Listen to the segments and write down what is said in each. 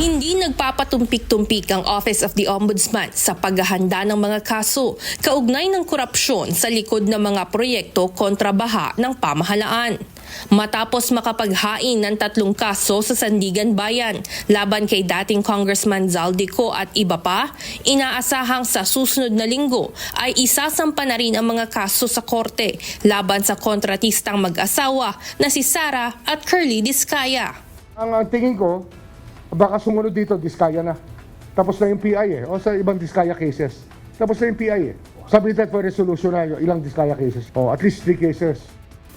Hindi nagpapatumpik-tumpik ang Office of the Ombudsman sa paghahanda ng mga kaso kaugnay ng korupsyon sa likod ng mga proyekto kontra baha ng pamahalaan. Matapos makapaghain ng tatlong kaso sa Sandigan Bayan laban kay dating Congressman Zaldico at iba pa, inaasahang sa susunod na linggo ay isasampa na rin ang mga kaso sa korte laban sa kontratistang mag-asawa na si Sara at Curly Discaya. Ang, tingin ko, baka sumunod dito, diskaya na. Tapos na yung PI eh. O sa ibang diskaya cases. Tapos na yung PI eh. Submitted for resolution na ilang diskaya cases. O at least three cases.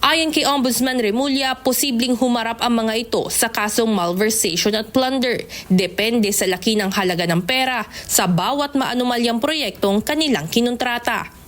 Ayon kay Ombudsman Remulla, posibleng humarap ang mga ito sa kasong malversation at plunder. Depende sa laki ng halaga ng pera sa bawat maanumalyang proyektong kanilang kinontrata.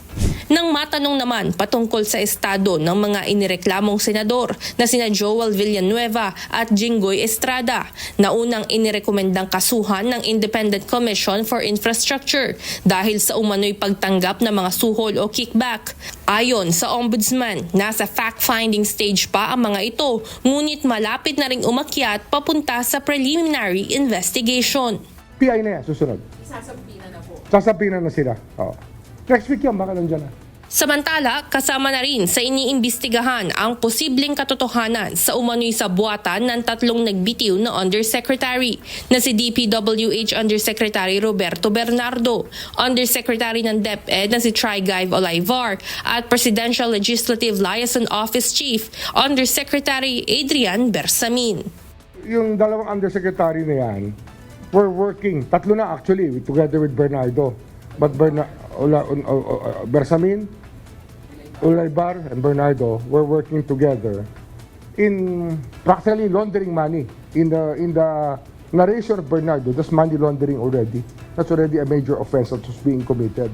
Nang matanong naman patungkol sa estado ng mga inireklamong senador na sina Joel Villanueva at Jinggoy Estrada na unang inirekomendang kasuhan ng Independent Commission for Infrastructure dahil sa umano'y pagtanggap ng mga suhol o kickback. Ayon sa Ombudsman, nasa fact-finding stage pa ang mga ito ngunit malapit na ring umakyat papunta sa preliminary investigation. PI na yan, susunod. Sasampinan na po. Sasabihin na sila. O. Next week yan, baka nandyan na. Samantala, kasama na rin sa iniimbestigahan ang posibleng katotohanan sa umano'y sabuatan ng tatlong nagbitiw na undersecretary na si DPWH Undersecretary Roberto Bernardo, Undersecretary ng DepEd na si Trigive Olivar at Presidential Legislative Liaison Office Chief Undersecretary Adrian Bersamin. Yung dalawang undersecretary na yan, we're working. Tatlo na actually, together with Bernardo. But Berna, Ula, Un- O- O- O- Bersamin, Ulaybar, and Bernardo, we're working together in practically laundering money. In the in the narration of Bernardo, that's money laundering already. That's already a major offense that was being committed.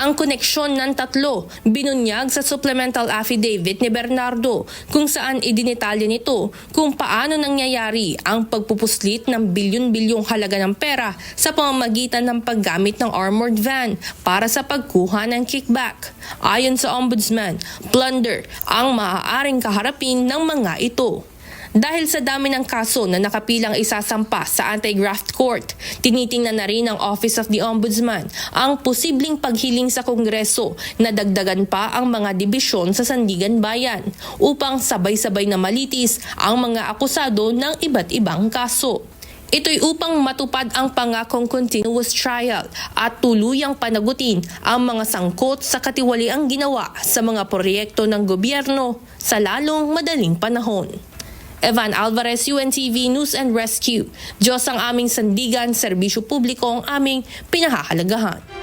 Ang koneksyon ng tatlo binunyag sa supplemental affidavit ni Bernardo kung saan idinitalya nito kung paano nangyayari ang pagpupuslit ng bilyon-bilyong halaga ng pera sa pamamagitan ng paggamit ng armored van para sa pagkuha ng kickback. Ayon sa ombudsman, plunder ang maaaring kaharapin ng mga ito. Dahil sa dami ng kaso na nakapilang isasampa sa anti-graft court, tinitingnan na rin ng Office of the Ombudsman ang posibleng paghiling sa Kongreso na dagdagan pa ang mga dibisyon sa Sandigan Bayan upang sabay-sabay na malitis ang mga akusado ng iba't ibang kaso. Ito'y upang matupad ang pangakong continuous trial at tuluyang panagutin ang mga sangkot sa katiwaliang ginawa sa mga proyekto ng gobyerno sa lalong madaling panahon. Evan Alvarez, UNTV News and Rescue. Diyos ang aming sandigan, serbisyo publiko ang aming pinahahalagahan.